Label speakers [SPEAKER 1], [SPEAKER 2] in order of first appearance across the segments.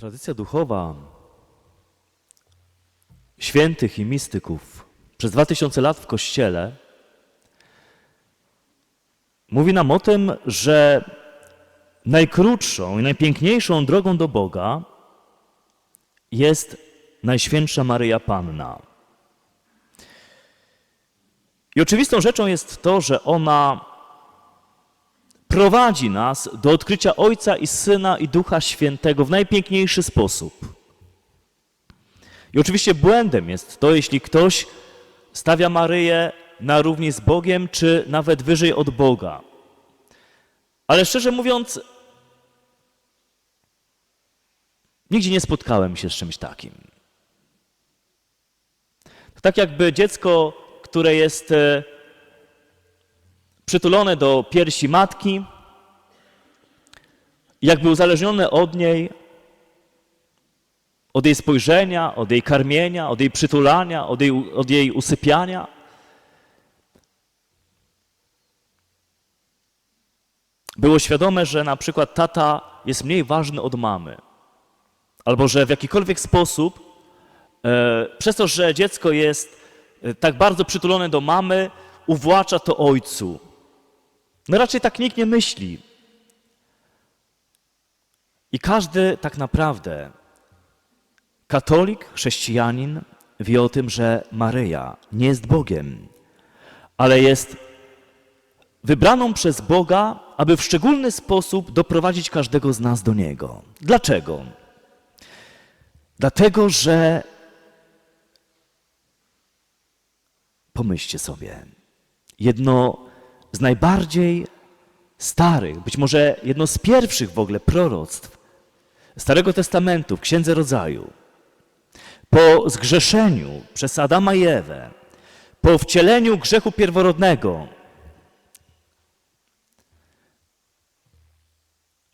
[SPEAKER 1] Tradycja duchowa świętych i mistyków przez 2000 lat w Kościele mówi nam o tym, że najkrótszą i najpiękniejszą drogą do Boga jest Najświętsza Maryja Panna. I oczywistą rzeczą jest to, że ona prowadzi nas do odkrycia Ojca i Syna i Ducha Świętego w najpiękniejszy sposób. I oczywiście błędem jest to, jeśli ktoś stawia Maryję na równi z Bogiem, czy nawet wyżej od Boga. Ale szczerze mówiąc, nigdzie nie spotkałem się z czymś takim. Tak jakby dziecko, które jest e, przytulone do piersi matki, jakby uzależnione od niej, od jej spojrzenia, od jej karmienia, od jej przytulania, od jej, od jej usypiania. Było świadome, że na przykład tata jest mniej ważny od mamy, albo że w jakikolwiek sposób, e, przez to, że dziecko jest e, tak bardzo przytulone do mamy, uwłacza to ojcu. No raczej tak nikt nie myśli. I każdy tak naprawdę, katolik, chrześcijanin, wie o tym, że Maryja nie jest Bogiem, ale jest wybraną przez Boga, aby w szczególny sposób doprowadzić każdego z nas do Niego. Dlaczego? Dlatego, że pomyślcie sobie, jedno z najbardziej starych, być może jedno z pierwszych w ogóle proroctw Starego Testamentu w Księdze Rodzaju, po zgrzeszeniu przez Adama i Ewę, po wcieleniu grzechu pierworodnego,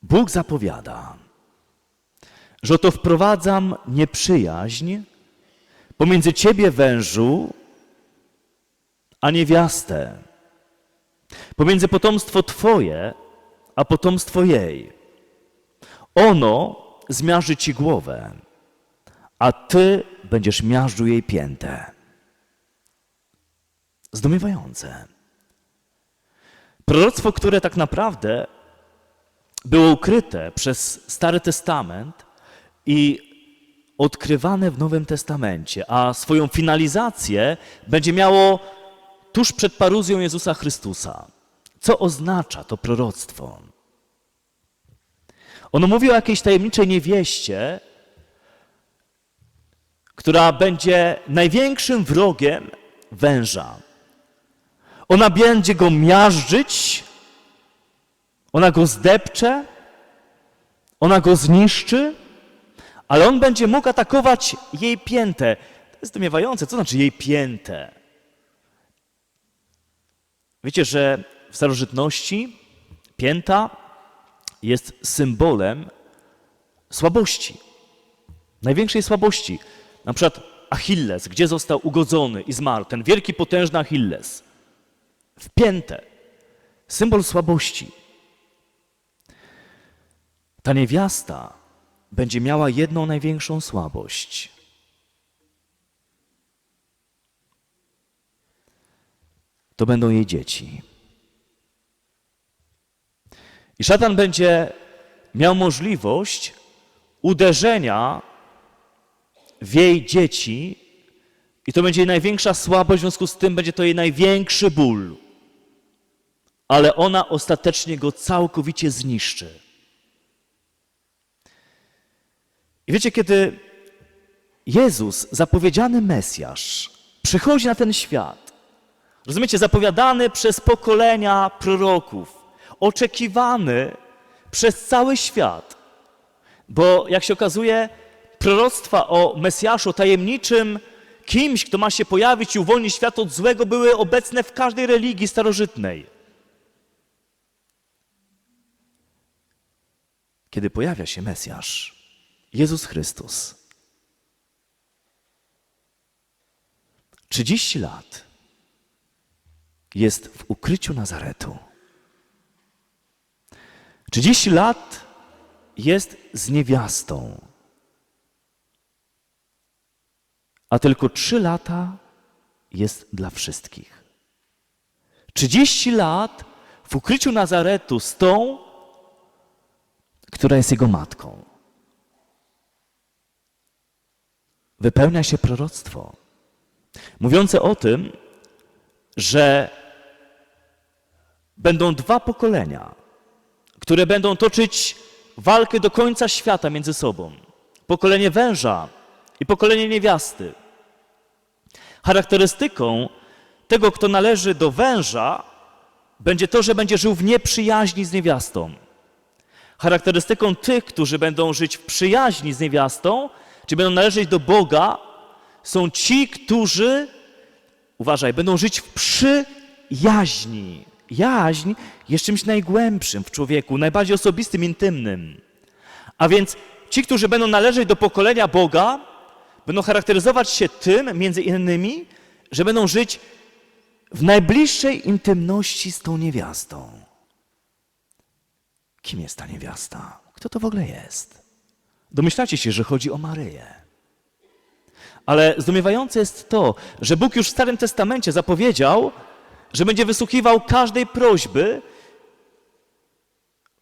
[SPEAKER 1] Bóg zapowiada, że oto wprowadzam nieprzyjaźń pomiędzy ciebie, wężu, a niewiastę, pomiędzy potomstwo twoje, a potomstwo jej. Ono zmiażdży ci głowę, a ty będziesz miażdżył jej piętę. Zdumiewające. Proroctwo, które tak naprawdę było ukryte przez Stary Testament i odkrywane w Nowym Testamencie, a swoją finalizację będzie miało tuż przed paruzją Jezusa Chrystusa. Co oznacza to proroctwo? Ono mówi o jakiejś tajemniczej niewieście, która będzie największym wrogiem węża. Ona będzie go miażdżyć, ona go zdepcze, ona go zniszczy, ale on będzie mógł atakować jej piętę. To jest zdumiewające. Co znaczy jej piętę? Wiecie, że w starożytności pięta jest symbolem słabości, największej słabości. Na przykład Achilles, gdzie został ugodzony i zmarł, ten wielki, potężny Achilles. W. Symbol słabości. Ta niewiasta będzie miała jedną największą słabość. To będą jej dzieci. I szatan będzie miał możliwość uderzenia w jej dzieci, i to będzie jej największa słabość, w związku z tym będzie to jej największy ból. Ale ona ostatecznie go całkowicie zniszczy. I wiecie, kiedy Jezus, zapowiedziany Mesjasz, przychodzi na ten świat, rozumiecie, zapowiadany przez pokolenia proroków, oczekiwany przez cały świat, bo jak się okazuje, proroctwa o Mesjaszu, tajemniczym kimś, kto ma się pojawić i uwolnić świat od złego, były obecne w każdej religii starożytnej. Kiedy pojawia się Mesjasz, Jezus Chrystus, 30 lat jest w ukryciu Nazaretu. 30 lat jest z niewiastą. a tylko trzy lata jest dla wszystkich. 30 lat w ukryciu Nazaretu z tą, która jest jego matką. Wypełnia się proroctwo mówiące o tym, że będą dwa pokolenia, które będą toczyć walkę do końca świata między sobą. Pokolenie węża i pokolenie niewiasty. Charakterystyką tego, kto należy do węża, będzie to, że będzie żył w nieprzyjaźni z niewiastą. Charakterystyką tych, którzy będą żyć w przyjaźni z niewiastą, czy będą należeć do Boga, są ci, którzy, uważaj, będą żyć w przyjaźni. Jaźń jest czymś najgłębszym w człowieku, najbardziej osobistym, intymnym. A więc ci, którzy będą należeć do pokolenia Boga, będą charakteryzować się tym, między innymi, że będą żyć w najbliższej intymności z tą niewiastą. Kim jest ta niewiasta? Kto to w ogóle jest? Domyślacie się, że chodzi o Maryję. Ale zdumiewające jest to, że Bóg już w Starym Testamencie zapowiedział, że będzie wysłuchiwał każdej prośby,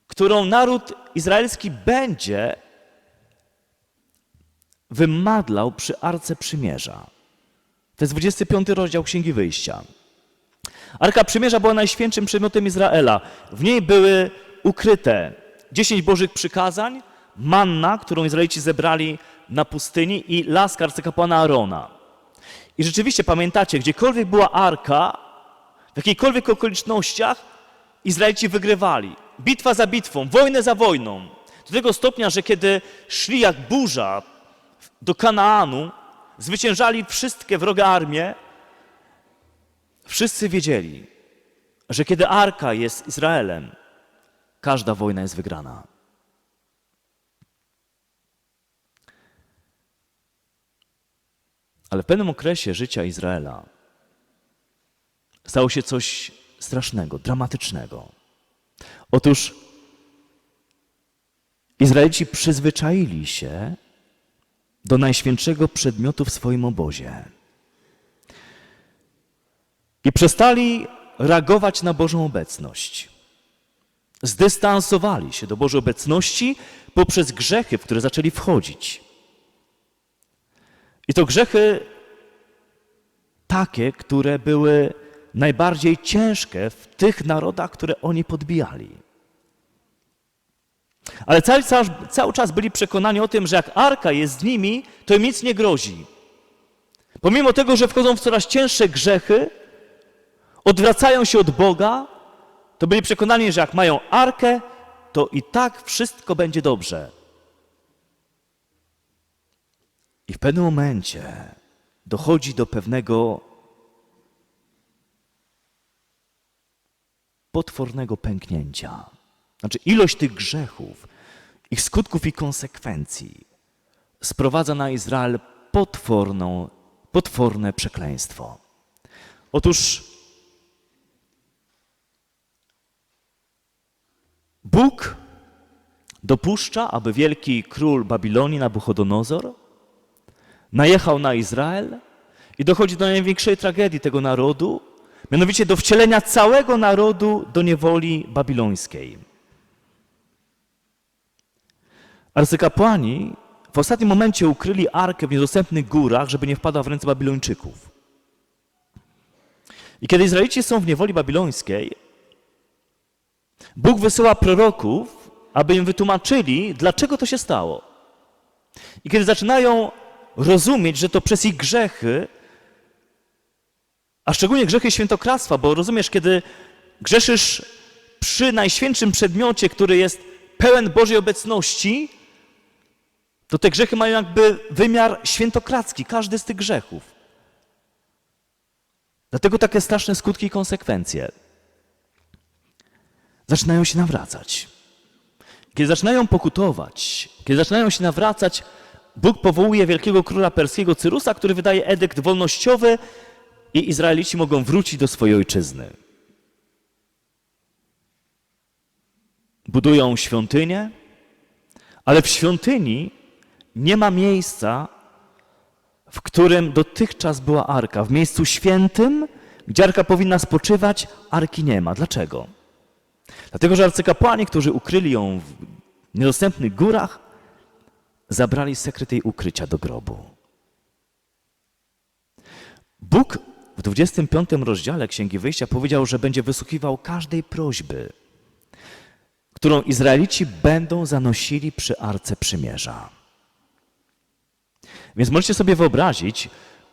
[SPEAKER 1] którą naród izraelski będzie wymadlał przy Arce Przymierza. To jest 25 rozdział Księgi Wyjścia. Arka Przymierza była najświętszym przedmiotem Izraela. W niej były ukryte 10 Bożych przykazań, manna, którą Izraelici zebrali na pustyni i lask arcykapłana Arona. I rzeczywiście pamiętacie, gdziekolwiek była arka, w jakichkolwiek okolicznościach Izraelici wygrywali. Bitwa za bitwą, wojnę za wojną. Do tego stopnia, że kiedy szli jak burza do Kanaanu, zwyciężali wszystkie wrogie armie, wszyscy wiedzieli, że kiedy arka jest Izraelem, każda wojna jest wygrana. Ale w pewnym okresie życia Izraela stało się coś strasznego, dramatycznego. Otóż Izraelici przyzwyczaili się do najświętszego przedmiotu w swoim obozie i przestali reagować na Bożą obecność. Zdystansowali się do Bożej obecności poprzez grzechy, w które zaczęli wchodzić. I to grzechy takie, które były najbardziej ciężkie w tych narodach, które oni podbijali. Ale cały, cały, cały czas byli przekonani o tym, że jak arka jest z nimi, to im nic nie grozi. Pomimo tego, że wchodzą w coraz cięższe grzechy, odwracają się od Boga, to byli przekonani, że jak mają arkę, to i tak wszystko będzie dobrze. I w pewnym momencie dochodzi do pewnego potwornego pęknięcia. Znaczy, ilość tych grzechów, ich skutków i konsekwencji sprowadza na Izrael potworną, potworne przekleństwo. Otóż Bóg dopuszcza, aby wielki król Babilonii, Nabuchodonozor, najechał na Izrael i dochodzi do największej tragedii tego narodu, mianowicie do wcielenia całego narodu do niewoli babilońskiej. Arcykapłani w ostatnim momencie ukryli arkę w niedostępnych górach, żeby nie wpadła w ręce Babilończyków. I kiedy Izraelici są w niewoli babilońskiej, Bóg wysyła proroków, aby im wytłumaczyli, dlaczego to się stało. I kiedy zaczynają rozumieć, że to przez ich grzechy, a szczególnie grzechy świętokradztwa, bo rozumiesz, kiedy grzeszysz przy najświętszym przedmiocie, który jest pełen Bożej obecności, to te grzechy mają jakby wymiar świętokradzki, każdy z tych grzechów. Dlatego takie straszne skutki i konsekwencje. Zaczynają się nawracać. Kiedy zaczynają pokutować, kiedy zaczynają się nawracać, Bóg powołuje wielkiego króla perskiego Cyrusa, który wydaje edykt wolnościowy i Izraelici mogą wrócić do swojej ojczyzny. Budują świątynię, ale w świątyni nie ma miejsca, w którym dotychczas była arka, w miejscu świętym, gdzie arka powinna spoczywać, arki nie ma. Dlaczego? Dlatego, że arcykapłani, którzy ukryli ją w niedostępnych górach, zabrali sekret jej ukrycia do grobu. Bóg 25 rozdziale Księgi Wyjścia powiedział, że będzie wysłuchiwał każdej prośby, którą Izraelici będą zanosili przy Arce Przymierza. Więc możecie sobie wyobrazić,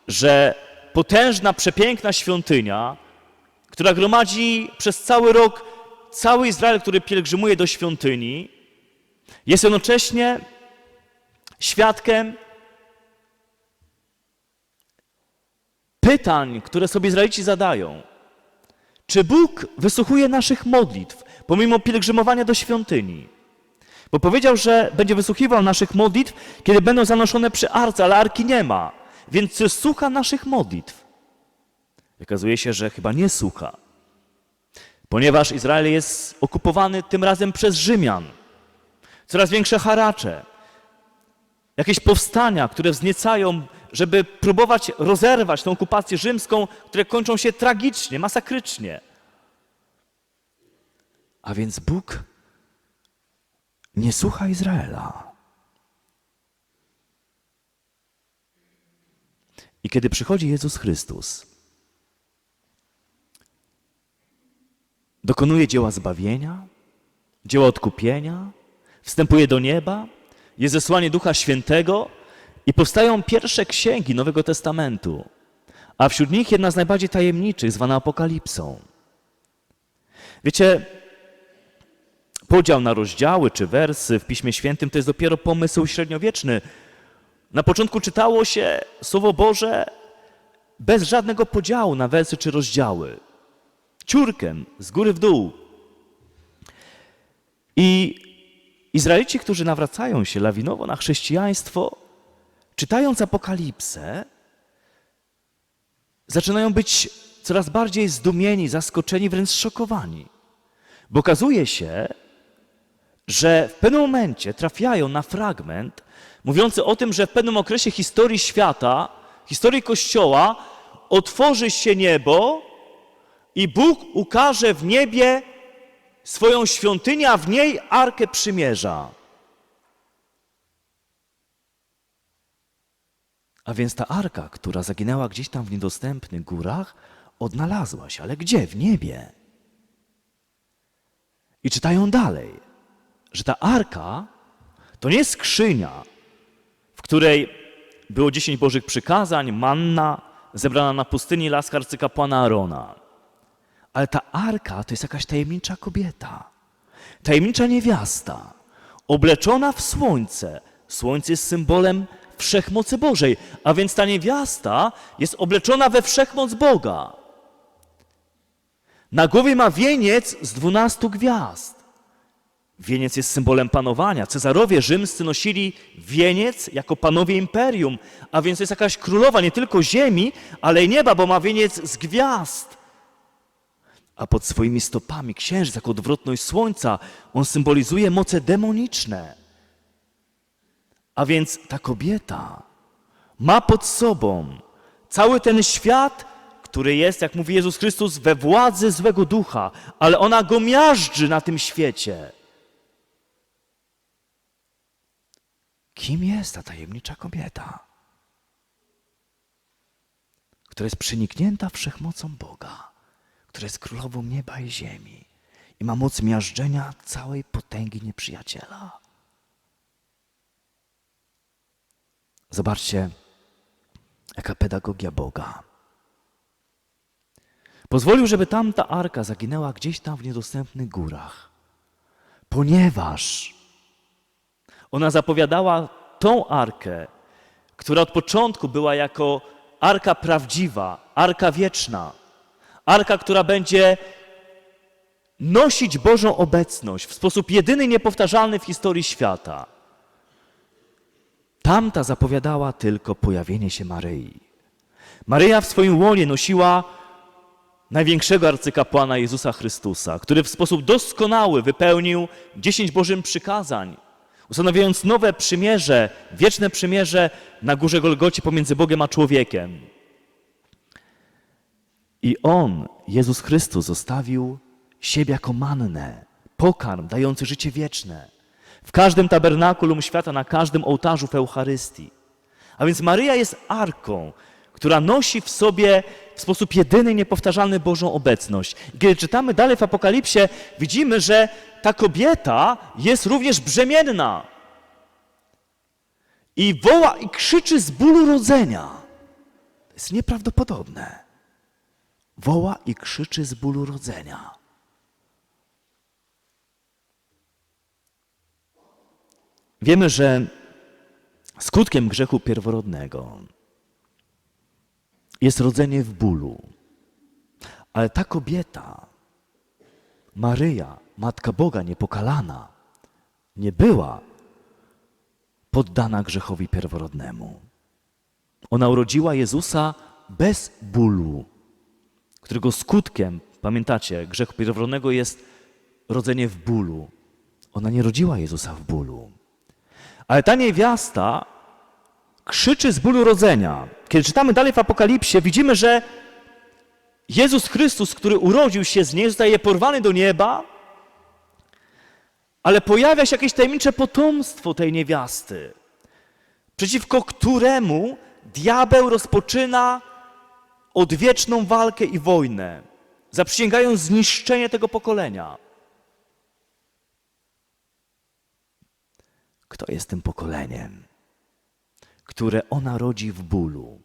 [SPEAKER 1] że potężna, przepiękna świątynia, która gromadzi przez cały rok cały Izrael, który pielgrzymuje do świątyni, jest jednocześnie świadkiem pytań, które sobie Izraelici zadają. Czy Bóg wysłuchuje naszych modlitw, pomimo pielgrzymowania do świątyni? Bo powiedział, że będzie wysłuchiwał naszych modlitw, kiedy będą zanoszone przy arce, ale arki nie ma. Więc czy słucha naszych modlitw? Okazuje się, że chyba nie słucha. Ponieważ Izrael jest okupowany tym razem przez Rzymian. Coraz większe haracze. Jakieś powstania, które wzniecają, żeby próbować rozerwać tę okupację rzymską, które kończą się tragicznie, masakrycznie. A więc Bóg nie słucha Izraela. I kiedy przychodzi Jezus Chrystus, dokonuje dzieła zbawienia, dzieła odkupienia, wstępuje do nieba, jest zesłanie Ducha Świętego i powstają pierwsze księgi Nowego Testamentu, a wśród nich jedna z najbardziej tajemniczych, zwana Apokalipsą. Wiecie, podział na rozdziały czy wersy w Piśmie Świętym to jest dopiero pomysł średniowieczny. Na początku czytało się Słowo Boże bez żadnego podziału na wersy czy rozdziały. Ciurkiem, z góry w dół. I Izraelici, którzy nawracają się lawinowo na chrześcijaństwo, czytając Apokalipsę, zaczynają być coraz bardziej zdumieni, zaskoczeni, wręcz szokowani. Bo okazuje się, że w pewnym momencie trafiają na fragment mówiący o tym, że w pewnym okresie historii świata, historii Kościoła, otworzy się niebo i Bóg ukaże w niebie swoją świątynię, a w niej Arkę Przymierza. A więc ta arka, która zaginęła gdzieś tam w niedostępnych górach, odnalazła się. Ale gdzie? W niebie. I czytają dalej, że ta arka to nie skrzynia, w której było dziesięć Bożych przykazań, manna zebrana na pustyni lask arcykapłana Arona. Ale ta arka to jest jakaś tajemnicza kobieta, tajemnicza niewiasta, obleczona w słońce. Słońce jest symbolem wszechmocy Bożej, a więc ta niewiasta jest obleczona we wszechmoc Boga. Na głowie ma wieniec z dwunastu gwiazd. Wieniec jest symbolem panowania. Cezarowie rzymscy nosili wieniec jako panowie imperium, a więc jest jakaś królowa nie tylko ziemi, ale i nieba, bo ma wieniec z gwiazd. A pod swoimi stopami księżyc jako odwrotność słońca, on symbolizuje moce demoniczne. A więc ta kobieta ma pod sobą cały ten świat, który jest, jak mówi Jezus Chrystus, we władzy złego ducha, ale ona go miażdży na tym świecie. Kim jest ta tajemnicza kobieta, która jest przeniknięta wszechmocą Boga, która jest królową nieba i ziemi i ma moc miażdżenia całej potęgi nieprzyjaciela? Zobaczcie, jaka pedagogia Boga. Pozwolił, żeby tamta arka zaginęła gdzieś tam w niedostępnych górach, ponieważ ona zapowiadała tą arkę, która od początku była jako arka prawdziwa, arka wieczna, arka, która będzie nosić Bożą obecność w sposób jedyny, niepowtarzalny w historii świata. Tamta zapowiadała tylko pojawienie się Maryi. Maryja w swoim łonie nosiła największego arcykapłana Jezusa Chrystusa, który w sposób doskonały wypełnił dziesięć Bożym przykazań. ustanawiając nowe przymierze, wieczne przymierze na górze Golgocie pomiędzy Bogiem a człowiekiem. I On, Jezus Chrystus, zostawił siebie jako mannę, pokarm dający życie wieczne. W każdym tabernakulum świata, na każdym ołtarzu w Eucharystii. A więc Maryja jest arką, która nosi w sobie w sposób jedyny, niepowtarzalny Bożą obecność. I kiedy czytamy dalej w Apokalipsie, widzimy, że ta kobieta jest również brzemienna. I woła i krzyczy z bólu rodzenia. To jest nieprawdopodobne. Woła i krzyczy z bólu rodzenia. Wiemy, że skutkiem grzechu pierworodnego jest rodzenie w bólu. Ale ta kobieta, Maryja, Matka Boga niepokalana, nie była poddana grzechowi pierworodnemu. Ona urodziła Jezusa bez bólu, którego skutkiem, pamiętacie, grzechu pierworodnego jest rodzenie w bólu. Ona nie rodziła Jezusa w bólu. Ale ta niewiasta krzyczy z bólu rodzenia. Kiedy czytamy dalej w Apokalipsie, widzimy, że Jezus Chrystus, który urodził się z niej, zostaje porwany do nieba, ale pojawia się jakieś tajemnicze potomstwo tej niewiasty, przeciwko któremu diabeł rozpoczyna odwieczną walkę i wojnę, zaprzysięgając zniszczenie tego pokolenia. Kto jest tym pokoleniem, które ona rodzi w bólu,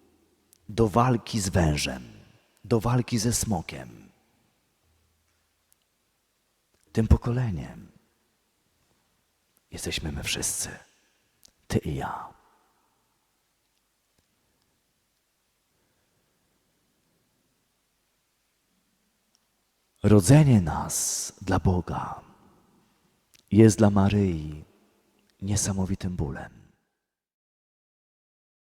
[SPEAKER 1] do walki z wężem, do walki ze smokiem? Tym pokoleniem jesteśmy my wszyscy, ty i ja. Rodzenie nas dla Boga jest dla Maryi niesamowitym bólem.